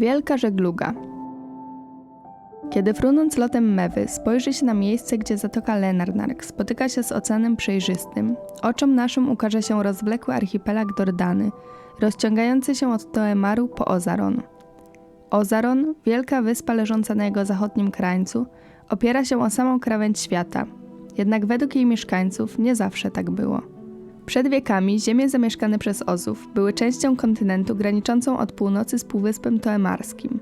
Wielka żegluga. Kiedy frunąc lotem mewy spojrzy się na miejsce, gdzie zatoka Lenarnark spotyka się z oceanem przejrzystym, oczom naszym ukaże się rozwlekły archipelag Dordany, rozciągający się od Toemaru po Ozaron. Ozaron, wielka wyspa leżąca na jego zachodnim krańcu, opiera się o samą krawędź świata, jednak według jej mieszkańców nie zawsze tak było. Przed wiekami ziemie zamieszkane przez Ozów były częścią kontynentu graniczącą od północy z Półwyspem Toemarskim.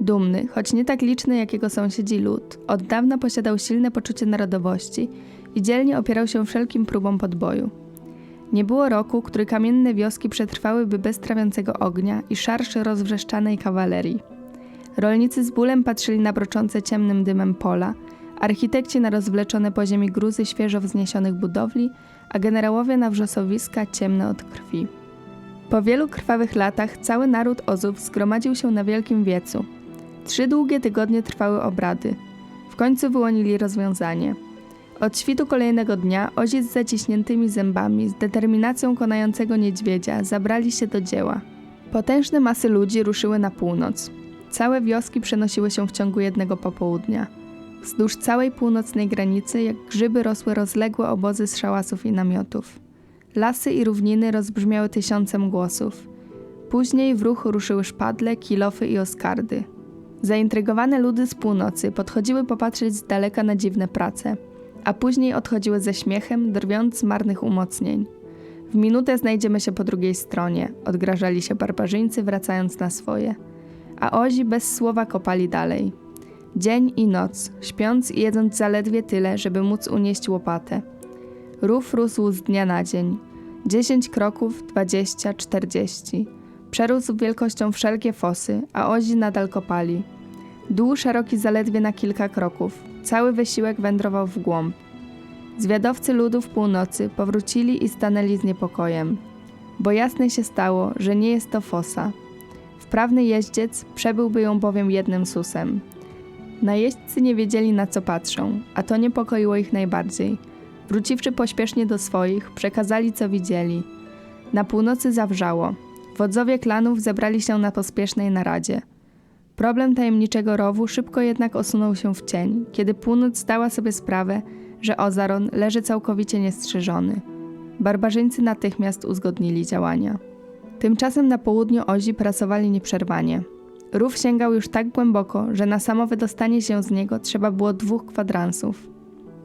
Dumny, choć nie tak liczny jak jego sąsiedzi lud, od dawna posiadał silne poczucie narodowości i dzielnie opierał się wszelkim próbom podboju. Nie było roku, który kamienne wioski przetrwałyby bez trawiącego ognia i szarszy rozwrzeszczanej kawalerii. Rolnicy z bólem patrzyli na broczące ciemnym dymem pola, architekci na rozwleczone po ziemi gruzy świeżo wzniesionych budowli, a generałowie na wrzosowiska ciemne od krwi. Po wielu krwawych latach cały naród Ozów zgromadził się na wielkim wiecu. Trzy długie tygodnie trwały obrady. W końcu wyłonili rozwiązanie. Od świtu kolejnego dnia Ozi z zaciśniętymi zębami, z determinacją konającego niedźwiedzia, zabrali się do dzieła. Potężne masy ludzi ruszyły na północ. Całe wioski przenosiły się w ciągu jednego popołudnia. Wzdłuż całej północnej granicy, jak grzyby, rosły rozległe obozy z szałasów i namiotów. Lasy i równiny rozbrzmiały tysiącem głosów. Później w ruch ruszyły szpadle, kilofy i oskardy. Zaintrygowane ludy z północy podchodziły popatrzeć z daleka na dziwne prace, a później odchodziły ze śmiechem, drwiąc z marnych umocnień. W minutę znajdziemy się po drugiej stronie, odgrażali się barbarzyńcy, wracając na swoje. A ozi bez słowa kopali dalej. Dzień i noc, śpiąc i jedząc zaledwie tyle, żeby móc unieść łopatę. Rów rósł z dnia na dzień. Dziesięć kroków, dwadzieścia, czterdzieści. Przerósł wielkością wszelkie fosy, a ozi nadal kopali. Dół szeroki zaledwie na kilka kroków. Cały wysiłek wędrował w głąb. Zwiadowcy ludów północy powrócili i stanęli z niepokojem, bo jasne się stało, że nie jest to fosa. Wprawny jeździec przebyłby ją bowiem jednym susem. Najeźdźcy nie wiedzieli na co patrzą, a to niepokoiło ich najbardziej. Wróciwszy pośpiesznie do swoich, przekazali co widzieli. Na północy zawrzało. Wodzowie klanów zebrali się na pospiesznej naradzie. Problem tajemniczego rowu szybko jednak osunął się w cień, kiedy północ zdała sobie sprawę, że Ozaron leży całkowicie niestrzeżony. Barbarzyńcy natychmiast uzgodnili działania. Tymczasem na południu Ozi pracowali nieprzerwanie. Rów sięgał już tak głęboko, że na samo wydostanie się z niego trzeba było dwóch kwadransów.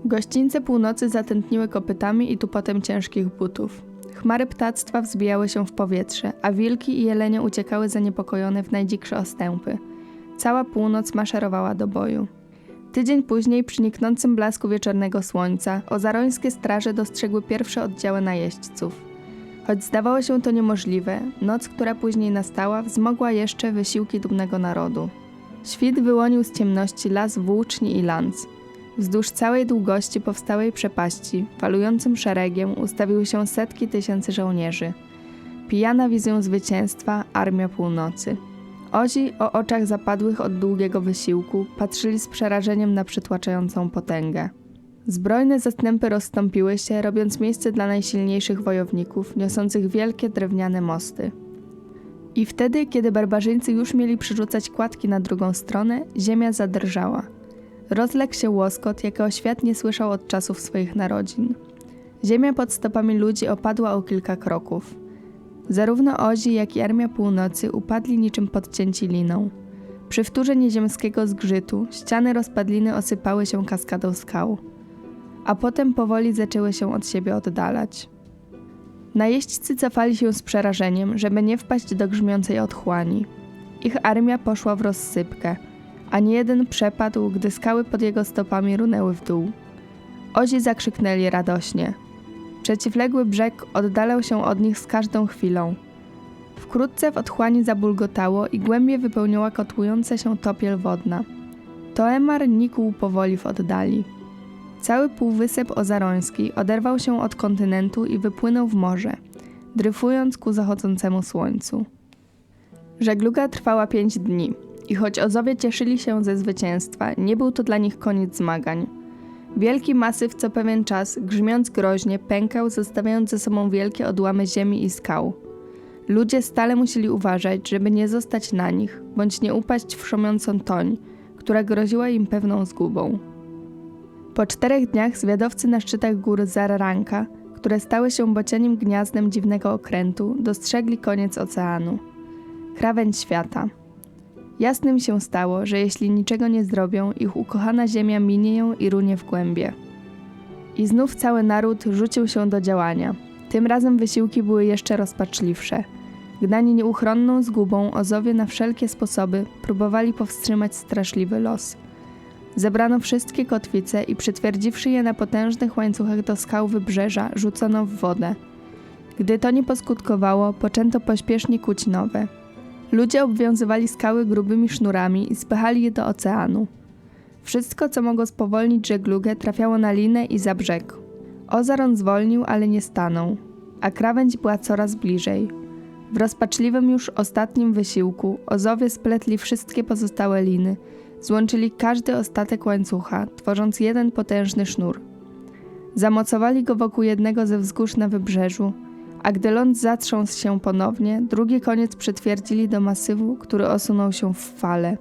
Gościńce północy zatętniły kopytami i tupotem ciężkich butów. Chmary ptactwa wzbijały się w powietrze, a wilki i jelenie uciekały zaniepokojone w najdziksze ostępy. Cała północ maszerowała do boju. Tydzień później, przy niknącym blasku wieczornego słońca, ozarońskie straże dostrzegły pierwsze oddziały najeźdźców. Choć zdawało się to niemożliwe, noc, która później nastała, wzmogła jeszcze wysiłki dumnego narodu. Świt wyłonił z ciemności las włóczni i lanc. Wzdłuż całej długości powstałej przepaści, falującym szeregiem, ustawiły się setki tysięcy żołnierzy. Pijana wizją zwycięstwa, armia północy. Ozi o oczach zapadłych od długiego wysiłku patrzyli z przerażeniem na przytłaczającą potęgę. Zbrojne zastępy rozstąpiły się, robiąc miejsce dla najsilniejszych wojowników, niosących wielkie drewniane mosty. I wtedy, kiedy barbarzyńcy już mieli przerzucać kładki na drugą stronę, ziemia zadrżała. Rozległ się łoskot, jakiego świat nie słyszał od czasów swoich narodzin. Ziemia pod stopami ludzi opadła o kilka kroków. Zarówno Ozi, jak i Armia Północy upadli niczym podcięci liną. Przy wtórze nieziemskiego zgrzytu ściany rozpadliny osypały się kaskadą skał, a potem powoli zaczęły się od siebie oddalać. Najeźdźcy cofali się z przerażeniem, żeby nie wpaść do grzmiącej otchłani. Ich armia poszła w rozsypkę, a nie jeden przepadł, gdy skały pod jego stopami runęły w dół. Ozi zakrzyknęli radośnie – Przeciwległy brzeg oddalał się od nich z każdą chwilą. Wkrótce w otchłani zabulgotało i głębie wypełniła kotłująca się topiel wodna. Toemar nikł powoli w oddali. Cały półwysep ozaroński oderwał się od kontynentu i wypłynął w morze, dryfując ku zachodzącemu słońcu. Żegluga trwała pięć dni i choć Ozowie cieszyli się ze zwycięstwa, nie był to dla nich koniec zmagań. Wielki masyw co pewien czas, grzmiąc groźnie, pękał, zostawiając ze sobą wielkie odłamy ziemi i skał. Ludzie stale musieli uważać, żeby nie zostać na nich, bądź nie upaść w szomiącą toń, która groziła im pewną zgubą. Po czterech dniach zwiadowcy na szczytach gór Zararanka, które stały się bocianim gniazdem dziwnego okrętu, dostrzegli koniec oceanu. Krawędź świata. Jasnym się stało, że jeśli niczego nie zrobią, ich ukochana ziemia minie ją i runie w głębie. I znów cały naród rzucił się do działania. Tym razem wysiłki były jeszcze rozpaczliwsze. Gnani nieuchronną zgubą, Ozowie na wszelkie sposoby próbowali powstrzymać straszliwy los. Zebrano wszystkie kotwice i przytwierdziwszy je na potężnych łańcuchach do skał wybrzeża, rzucono w wodę. Gdy to nie poskutkowało, poczęto pośpiesznie kuć nowe. Ludzie obwiązywali skały grubymi sznurami i spychali je do oceanu. Wszystko, co mogło spowolnić żeglugę, trafiało na linę i za brzeg. Ozaron zwolnił, ale nie stanął, a krawędź była coraz bliżej. W rozpaczliwym już ostatnim wysiłku Ozowie spletli wszystkie pozostałe liny, złączyli każdy ostatek łańcucha, tworząc jeden potężny sznur. Zamocowali go wokół jednego ze wzgórz na wybrzeżu, a gdy ląd zatrząsł się ponownie, drugi koniec przytwierdzili do masywu, który osunął się w fale.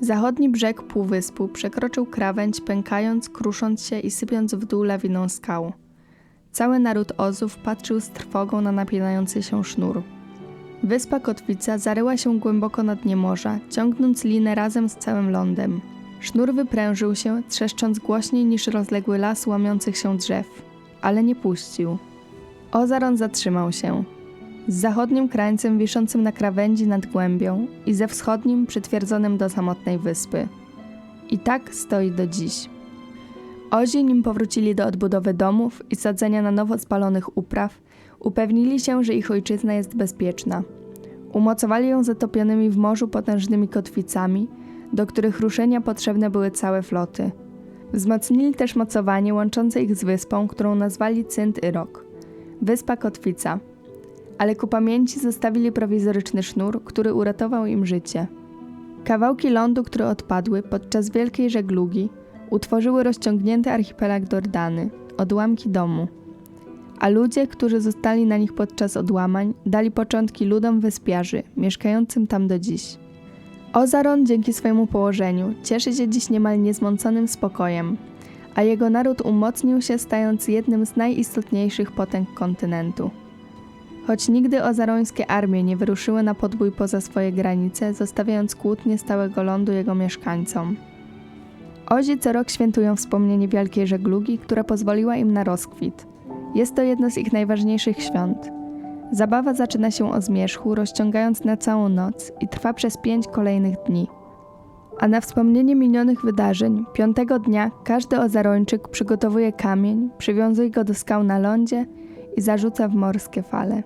Zachodni brzeg półwyspu przekroczył krawędź, pękając, krusząc się i sypiąc w dół lawiną skał. Cały naród Ozów patrzył z trwogą na napinający się sznur. Wyspa Kotwica zaryła się głęboko na dnie morza, ciągnąc linę razem z całym lądem. Sznur wyprężył się, trzeszcząc głośniej niż rozległy las łamiących się drzew, ale nie puścił. Ozaron zatrzymał się. Z zachodnim krańcem wiszącym na krawędzi nad głębią i ze wschodnim przytwierdzonym do samotnej wyspy. I tak stoi do dziś. Ozi, nim powrócili do odbudowy domów i sadzenia na nowo spalonych upraw, upewnili się, że ich ojczyzna jest bezpieczna. Umocowali ją zatopionymi w morzu potężnymi kotwicami, do których ruszenia potrzebne były całe floty. Wzmocnili też mocowanie łączące ich z wyspą, którą nazwali Cynt Rok. Wyspa Kotwica. Ale ku pamięci zostawili prowizoryczny sznur, który uratował im życie. Kawałki lądu, które odpadły podczas wielkiej żeglugi, utworzyły rozciągnięty archipelag Dordany, odłamki domu. A ludzie, którzy zostali na nich podczas odłamań, dali początki ludom wyspiarzy, mieszkającym tam do dziś. Ozaron dzięki swojemu położeniu cieszy się dziś niemal niezmąconym spokojem, a jego naród umocnił się, stając jednym z najistotniejszych potęg kontynentu. Choć nigdy ozarońskie armie nie wyruszyły na podbój poza swoje granice, zostawiając kłótnie stałego lądu jego mieszkańcom. Ozi co rok świętują wspomnienie wielkiej żeglugi, która pozwoliła im na rozkwit. Jest to jedno z ich najważniejszych świąt. Zabawa zaczyna się o zmierzchu, rozciągając na całą noc i trwa przez pięć kolejnych dni. A na wspomnienie minionych wydarzeń, piątego dnia każdy ozarończyk przygotowuje kamień, przywiązuje go do skał na lądzie i zarzuca w morskie fale.